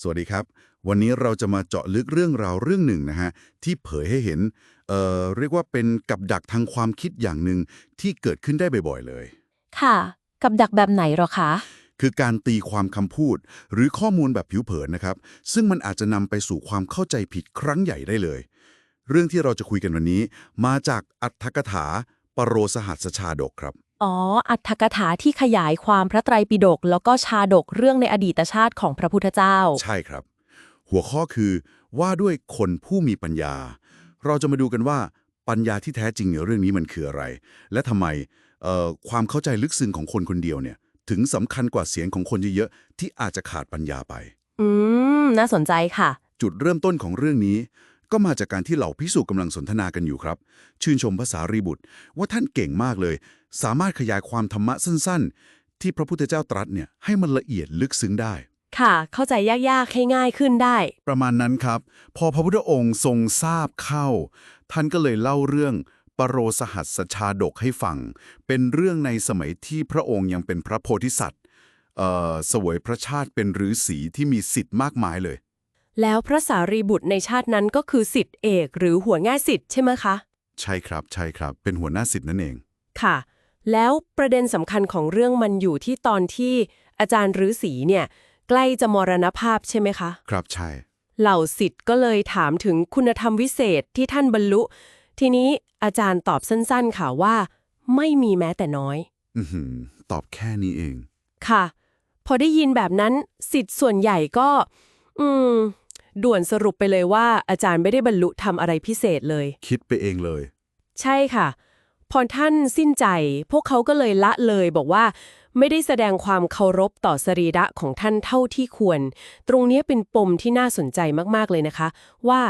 สวัสดีครับ วันนี้เราจะมาเจาะลึกเรื่องราวเรื่องหนึ่งนะฮะที่เผยให้เห็นเอ่อเรียกว่าเป็นกับดักทางความคิดอย่างหนึ่งที่เกิดขึ้นได้บ่อยๆเลย ค่ะ กับดักแบบไหนหรอคะ คือการตีความคำพูด หรือข้อมูลแบบผิวเผินนะครับ ซึ่งมันอาจจะนำไปสู่ความเข้าใจผิดครั้งใหญ่ได้เลย เรื่องที่เราจะคุยกันวันนี้ มาจากอัตถกถาปโรสหัสชาดกครับ อ๋อ อัตถกถาที่ขยายความพระไตรปิฎกแล้วก็ชาดกเรื่องในอดีตชาติของพระพุทธเจ้า ใช่ครับ หัวข้อคือว่าด้วยคนผู้มีปัญญา เราจะมาดูกันว่าปัญญาที่แท้จริงในเรื่องนี้มันคืออะไร และทำไมเอ่อความเข้าใจลึกซึ้งของคนคนเดียวเนี่ย ถึงสำคัญกว่าเสียงของคนเยอะๆที่อาจจะขาดปัญญาไป อืม น่าสนใจค่ะ จุดเริ่มต้นของเรื่องนี้ ก็มาจากการที่เหล่าพิสูจกำลังสนทนากันอยู่ครับ ชื่นชมภาษารีบุตร ว่าท่านเก่งมากเลย สามารถขยายความธรรมะสั้นๆ ที่พระพุทธเจ้าตรัสเนี่ยให้มันละเอียดลึกซึ้งได้ ค่ะ เข้าใจยากๆให้ง่ายขึ้นได้ ประมาณนั้นครับ พอพระพุทธองค์ทรงทราบเข้า ท่านก็เลยเล่าเรื่องปโรสหัสชาดกให้ฟัง เป็นเรื่องในสมัยที่พระองค์ยังเป็นพระโพธิสัตว์เอ่อเสวยพระชาติเป็นฤาษีที่มีสิทธิ์มากมายเลย แล้วพระสารีบุตรในชาตินั้นก็คือสิทธิเอก หรือหัวง่ายสิทธิ์ใช่ไหมคะ ใช่ครับ ใช่ครับ เป็นหัวหน้าสิทธิ์นั่นเอง ค่ะ แล้วประเด็นสำคัญของเรื่องมันอยู่ที่ตอนที่อาจารย์ฤาษีเนี่ย ใกล้จะมรณภาพใช่ไหมคะ ครับใช่ เหล่าสิทธิ์ก็เลยถามถึงคุณธรรมวิเศษที่ท่านบรรลุ ทีนี้อาจารย์ตอบสั้นๆค่ะว่า ไม่มีแม้แต่น้อย อือหือตอบแค่นี้เอง ค่ะ พอได้ยินแบบนั้นสิทธิ์ส่วนใหญ่ก็ อืม ด่วนสรุปไปเลยว่าอาจารย์ไม่ได้บรรลุทำอะไรพิเศษเลย คิดไปเองเลย ใช่ค่ะ พอท่านสิ้นใจ พวกเขาก็เลยละเลยบอกว่า ไม่ได้แสดงความเคารพต่อสรีระของท่านเท่าที่ควร ตรงนี้เป็นปมที่น่าสนใจมากๆเลยนะคะ ว่า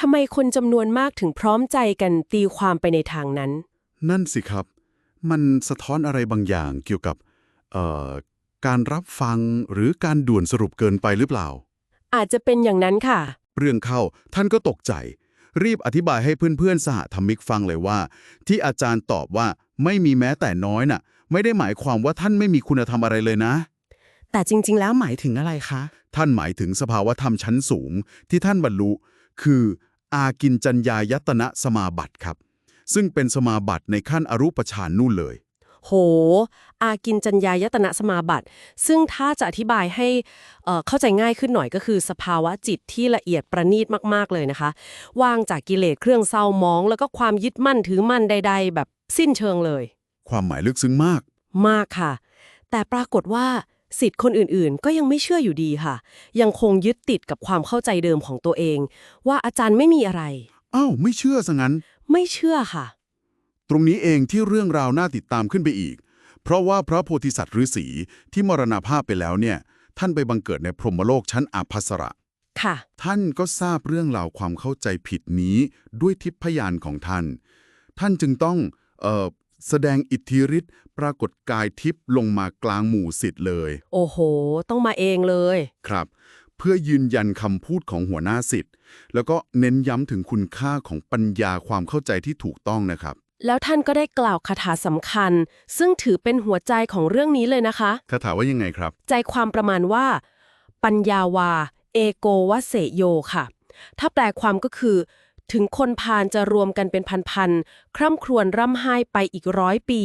ทำไมคนจำนวนมากถึงพร้อมใจกันตีความไปในทางนั้น นั่นสิครับ มันสะท้อนอะไรบางอย่างเกี่ยวกับเอ่อการรับฟังหรือการด่วนสรุปเกินไปหรือเปล่า อาจจะเป็นอย่างนั้นค่ะ เรื่องเข้าท่านก็ตกใจ รีบอธิบายให้เพื่อนๆสหธรรมิกฟังเลยว่า ที่อาจารย์ตอบว่าไม่มีแม้แต่น้อยน่ะ ไม่ได้หมายความว่าท่านไม่มีคุณธรรมอะไรเลยนะ แต่จริง ๆ แล้วหมายถึงอะไรคะ ท่านหมายถึงสภาวธรรมชั้นสูง ที่ท่านบรรลุ คืออากินจัญญายตนะสมาบัติครับ ซึ่งเป็นสมาบัติในขั้นอรูปฌานนู่นเลย โห อากินจัญญายตนะสมาบัติ ซึ่งถ้าจะอธิบายให้เอ่อเข้าใจง่ายขึ้นหน่อยก็คือสภาวะจิตที่ละเอียดประณีตมากๆเลยนะคะ ว่างจากกิเลสเครื่องเศร้ามอง แล้วก็ความยึดมั่นถือมั่นใด ๆ แบบสิ้นเชิงเลย ความหมายลึกซึ้งมาก มากค่ะ แต่ปรากฏว่าสิทธิ์คนอื่นๆ ก็ยังไม่เชื่ออยู่ดีค่ะ ยังคงยึดติดกับความเข้าใจเดิมของตัวเอง ว่าอาจารย์ไม่มีอะไร อ้าว ไม่เชื่อซะงั้น ไม่เชื่อค่ะ ตรงนี้เองที่เรื่องราวน่าติดตามขึ้นไปอีก เพราะว่าพระโพธิสัตว์ฤาษีที่มรณภาพไปแล้วเนี่ย ท่านไปบังเกิดในพรหมโลกชั้นอาภัสระ ค่ะ ท่านก็ทราบเรื่องราวความเข้าใจผิดนี้ด้วยทิพยานของท่าน ท่านจึงต้องเอ่อแสดงอิทธิฤทธิ์ปรากฏกายทิพย์ลงมากลางหมู่สิทธิ์เลย โอ้โห ต้องมาเองเลย ครับ เพื่อยืนยันคำพูดของหัวหน้าสิทธิ์ แล้วก็เน้นย้ำถึงคุณค่าของปัญญาความเข้าใจที่ถูกต้องนะครับ แล้วท่านก็ได้กล่าวคาถาสำคัญ ซึ่งถือเป็นหัวใจของเรื่องนี้เลยนะคะ คาถาว่ายังไงครับ ใจความประมาณว่า ปัญญาวา เอโกวเสโยค่ะ ถ้าแปลความก็คือ ถึงคนพาลจะรวมกันเป็นพันๆ คร่ำครวญร่ำไห้ไปอีกร้อยปี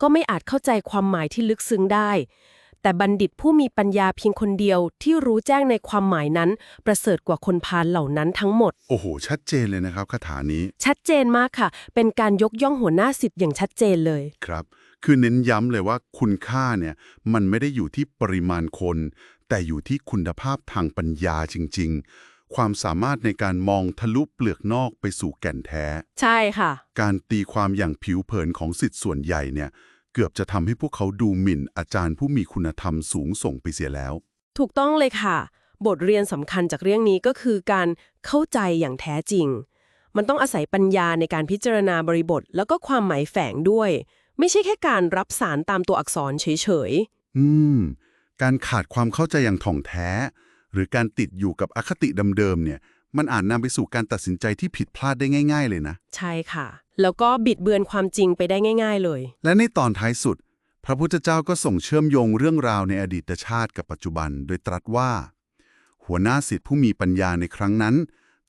ก็ไม่อาจเข้าใจความหมายที่ลึกซึ้งได้ แต่บัณฑิตผู้มีปัญญาเพียงคนเดียวที่รู้แจ้งในความหมายนั้น ประเสริฐกว่าคนพาลเหล่านั้นทั้งหมด โอ้โห ชัดเจนเลยนะครับคาถานี้ ชัดเจนมากค่ะ เป็นการยกย่องหัวหน้าสิทธิ์อย่างชัดเจนเลย ครับ คือเน้นย้ำเลยว่าคุณค่าเนี่ยมันไม่ได้อยู่ที่ปริมาณคน แต่อยู่ที่คุณภาพทางปัญญาจริง ๆความสามารถในการมองทะลุเปลือกนอกไปสู่แก่นแท้ ใช่ค่ะ การตีความอย่างผิวเผินของสิทธิ์ส่วนใหญ่เนี่ย เกือบจะทำให้พวกเขาดูหมิ่นอาจารย์ผู้มีคุณธรรมสูงส่งไปเสียแล้ว ถูกต้องเลยค่ะ บทเรียนสำคัญจากเรื่องนี้ก็คือการเข้าใจอย่างแท้จริง มันต้องอาศัยปัญญาในการพิจารณาบริบท แล้วก็ความหมายแฝงด้วย ไม่ใช่แค่การรับสารตามตัวอักษรเฉยอืม การขาดความเข้าใจอย่างถ่องแท้ หรือการติดอยู่กับอคติเดิมๆเนี่ย มันอาจนำไปสู่การตัดสินใจที่ผิดพลาดได้ง่าย ๆ เลยนะๆใช่ค่ะ แล้วก็บิดเบือนความจริงไปได้ง่าย ๆ เลย และในตอนท้ายสุด พระพุทธเจ้าก็ส่งเชื่อมโยงเรื่องราวในอดีตชาติกับปัจจุบัน โดยตรัสว่าหหัวหน้าสิทธิผู้มีปัญญาในครั้งนั้น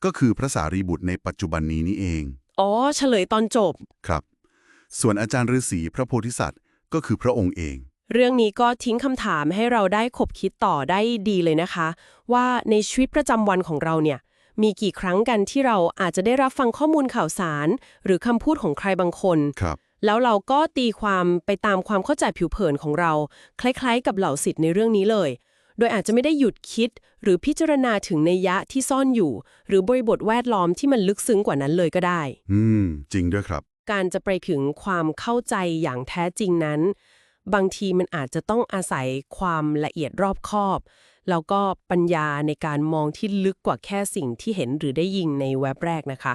ก็คือพระสารีบุตรในปัจจุบันนี้นี่เอง อ๋อ เฉลยตอนจบ ครับ ส่วนอาจารย์ฤาษีพระโพธิสัตว์ ก็คือพระองค์เองเรื่องนี้ก็ทิ้งคำถามให้เราได้ขบคิดต่อได้ดีเลยนะคะ ว่าในชีวิตประจำวันของเราเนี่ย มีกี่ครั้งกันที่เราอาจจะได้รับฟังข้อมูลข่าวสาร หรือคำพูดของใครบางคนครับ แล้วเราก็ตีความไปตามความเข้าใจผิวเผินของเรา คล้ายๆ กับเหล่าสิทธิ์ในเรื่องนี้เลย โดยอาจจะไม่ได้หยุดคิด หรือพิจารณาถึงในยะที่ซ่อนอยู่ หรือบริบทแวดล้อมที่มันลึกซึ้งกว่านั้นเลยก็ได้ อืม จริงด้วยครับ การจะไปถึงความเข้าใจอย่างแท้จริงนั้น บางทีมันอาจจะต้องอาศัยความละเอียดรอบคอบ แล้วก็ปัญญาในการมองที่ลึกกว่าแค่สิ่งที่เห็นหรือได้ยินในแว็บแรกนะคะ